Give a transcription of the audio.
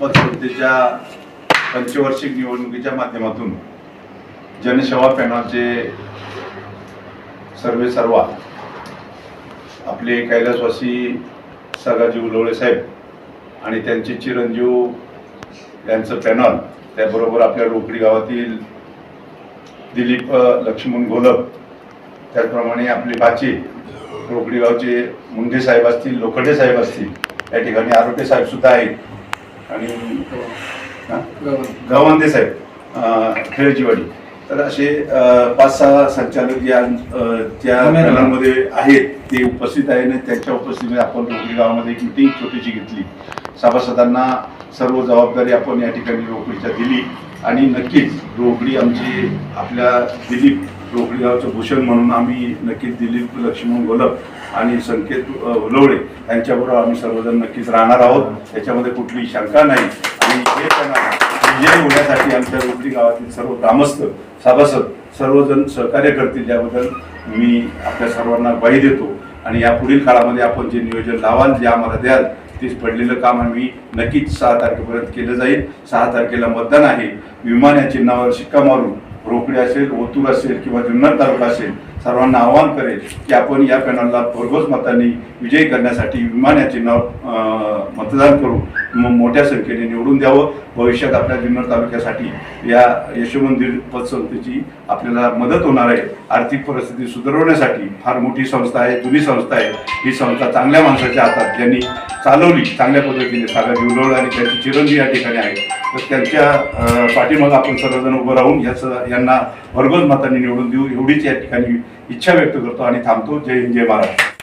परिषदेच्या पंचवार्षिक निवडणुकीच्या माध्यमातून जनसेवा पॅनलचे सर्वे सर्वा आपले कैलासवासी सगाजी उलवळे साहेब आणि त्यांचे चिरंजीव यांचं पॅनल त्याबरोबर आपल्या रोकडी गावातील दिलीप लक्ष्मण घोलप त्याचप्रमाणे आपले बाचे रोकडी गावचे मुंडे साहेब असतील लोखंडे साहेब असतील या ठिकाणी आरोग्य साहेब सुद्धा आहेत. आणि? गवंदे साहेब अ, खेळजीवाडी. तर असे पाच सहा संचालक या त्या पॅनलमध्ये आहेत ते उपस्थित आहे आणि त्यांच्या उपस्थितीमध्ये आपण रोकडी गावामध्ये एक मिटिंग छोटीशी घेतली. सभासदांना सर्व जबाबदारी आपण या ठिकाणी रोकडीच्या दिली. आणि नक्कीच रोकडी आमची आपल्या दिलीप रोकडी गावचं भूषण म्हणून आम्ही नक्कीच दिलीप लक्ष्मण गोलप आणि संकेत उलवडे यांच्याबरोबर आम्ही सर्वजण नक्कीच राहणार आहोत. त्याच्यामध्ये कुठलीही शंका नाही. आणि हे पॅनल विजय होण्यासाठी आमच्या रोकडी गावातील सर्व ग्रामस्थ सभासद सर्वजण सहकार्य करतील. याबद्दल मी आपल्या सर्वांना ग्वाही देतो. आणि या पुढील काळामध्ये आपण जे नियोजन लावाल जे आम्हाला द्याल तेच पडलेलं काम आम्ही नक्कीच सहा तारखेपर्यंत केलं जाईल. सहा तारखेला मतदान आहे. विमान या चिन्हावर शिक्का मारून रोकडी असेल ओतूर असेल किंवा जुन्नर तालुका असेल सर्वांना आवाहन करेल की आपण या पॅनलला भरघोस मतांनी विजयी करण्यासाठी विमान या चिन्हावर मतदान करून मोठ्या संख्येने निवडून द्यावं. भविष्यात आपल्या जुन्नर तालुक्यासाठी या यशोमंदिर पतसंस्थेची आपल्याला मदत होणार आहे. आर्थिक परिस्थिती सुधारवण्यासाठी फार मोठी संस्था आहे जुनी संस्था आहे. ही संस्था चांगल्या माणसाच्या हातात ज्यांनी चालवली चांगल्या पद्धतीने सागर जिवलवळ आणि त्यांची चिरंजी या ठिकाणी आहे. तर त्यांच्या पाठीमागं आपण सर्वजण उभं राहून याचं यांना भरघोस मतांनी निवडून देऊ. एवढीच या ठिकाणी इच्छा व्यक्त करतो आणि थांबतो. जय हिंद जय महाराष्ट्र.